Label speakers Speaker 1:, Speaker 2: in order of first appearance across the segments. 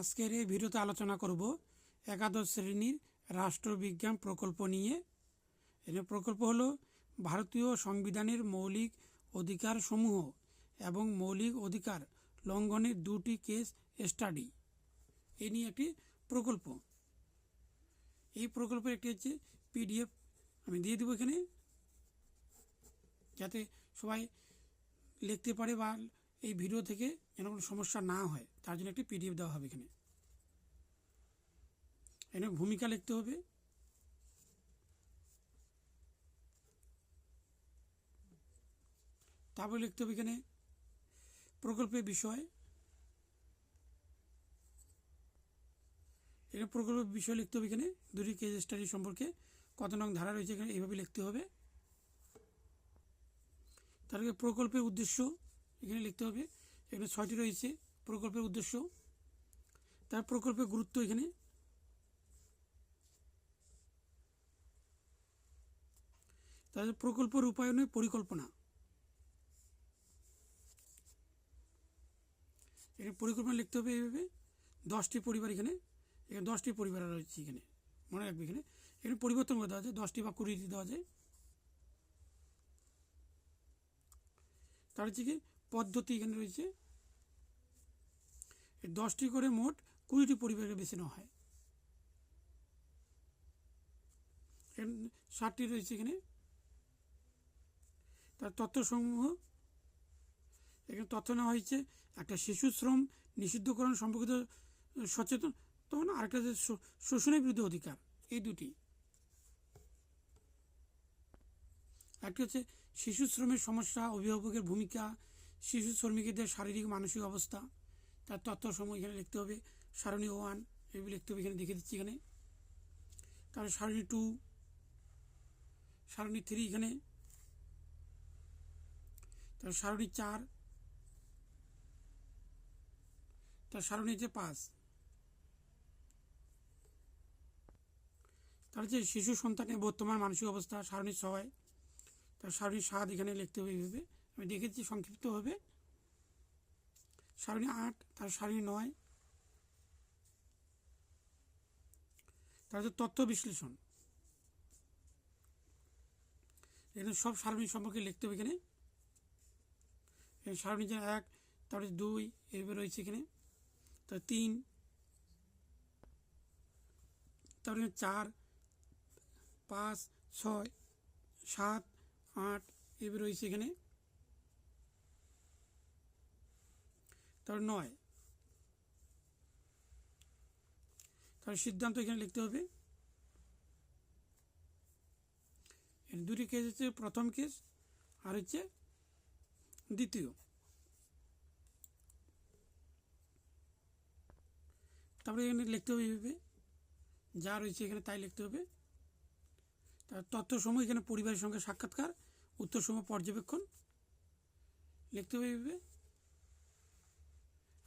Speaker 1: আজকের এই ভিডিওতে আলোচনা করব একাদশ শ্রেণির রাষ্ট্রবিজ্ঞান প্রকল্প নিয়ে। এর প্রকল্প হলো ভারতীয় সংবিধানের মৌলিক অধিকার সমূহ এবং মৌলিক অধিকার লঙ্ঘনের দুটি কেস স্টাডি। এ নিয়ে একটি প্রকল্প। এই প্রকল্পের একটি হচ্ছে পিডিএফ। আমি দিয়ে দেবো এখানে। যাতে সবাই লিখতে পারে বা এই ভিডিও থেকে যেন কোনো সমস্যা না হয়, তার জন্য একটি পিডিএফ দেওয়া হবে এখানে। এখানে ভূমিকা লিখতে হবে। তারপরে লিখতে হবে এখানে প্রকল্পের বিষয়। এখানে প্রকল্পের বিষয় লিখতে হবে এখানে। দুটি কেস স্টাডি সম্পর্কে কত নং ধারা রয়েছে এখানে, এইভাবে লিখতে হবে। তারপরে প্রকল্পের উদ্দেশ্য এখানে লিখতে হবে এখানে ছয়টি রয়েছে প্রকল্পের উদ্দেশ্য। তার প্রকল্পের গুরুত্ব এখানে। তাদের প্রকল্প রূপায়ণের পরিকল্পনা। এখানে পরিকল্পনা লিখতে হবে এইভাবে। দশটি পরিবার এখানে। এখানে দশটি পরিবার রয়েছে এখানে। মনে রাখবে এখানে। এখানে পরিবর্তন করে দেওয়া যায়। দশটি বা কুড়িটি দেওয়া যায়। তার হচ্ছে কি পদ্ধতি এখানে রয়েছে। দশটি করে মোট কুড়িটি পরিবারকে বেছে নেওয়া হয়। ষাটটি রয়েছে এখানে। তার তথ্যসমূহ, এখানে তথ্য নেওয়া হয়েছে, একটা শিশু শ্রম নিষিদ্ধকরণ সম্পর্কিত সচেতন, তখন আরেকটা শোষণের বিরুদ্ধে অধিকার, এই দুটি। একটি হচ্ছে শিশু শ্রমের সমস্যা অভিভাবকের ভূমিকা শিশু শ্রমিকদের শারীরিক মানসিক অবস্থা, তার তথ্যসমূহ এখানে লিখতে হবে। সারণী ওয়ান এগুলো লিখতে হবে, এখানে দেখে দিচ্ছি এখানে। তারপরে সারণী টু সারণী থ্রি এখানে। তার সারণী চার, তার সারণী হচ্ছে পাঁচ। তার যে শিশু সন্তানের বর্তমান মানসিক অবস্থা সারণী ছয়, তার সারণী সাত এখানে লিখতে হবে এইভাবে। আমি দেখেছি সংক্ষিপ্তভাবে। সারণী আট, তার সারণী নয়। তার তথ্য বিশ্লেষণ। এখানে সব সারণী সম্পর্কে লিখতে হবে এখানে। সারণী যে এক, তারপরে দুই এইভাবে রয়েছে এখানে। তার তিন। তারপরে চার, পাঁচ, ছয়, সাত, আট এইভাবে রয়েছে এখানে। তারপর নয়। তার সিদ্ধান্ত এখানে লিখতে হবে। দুটি কেস হচ্ছে প্রথম কেস আর হচ্ছে দ্বিতীয়। তারপরে এখানে লিখতে হবে এইভাবে। যা রয়েছে এখানে তাই লিখতে হবে। তার তথ্যসমূহ এখানে পরিবারের সঙ্গে সাক্ষাৎকার উত্তর উত্তরসমূহ পর্যবেক্ষণ। লিখতে হবে এইভাবে।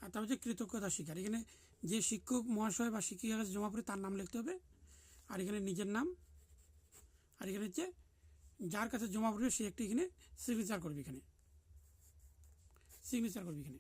Speaker 1: আর তার হচ্ছে কৃতজ্ঞতা স্বীকার। এখানে যে শিক্ষক মহাশয় বা শিক্ষিকার কাছে জমা পড়ে তার নাম লিখতে হবে, আর এখানে নিজের নাম, আর এখানে হচ্ছে যার কাছে জমা পড়বে সে একটি এখানে সিগনেচার করবে এখানে। সিগনেচার করবে এখানে।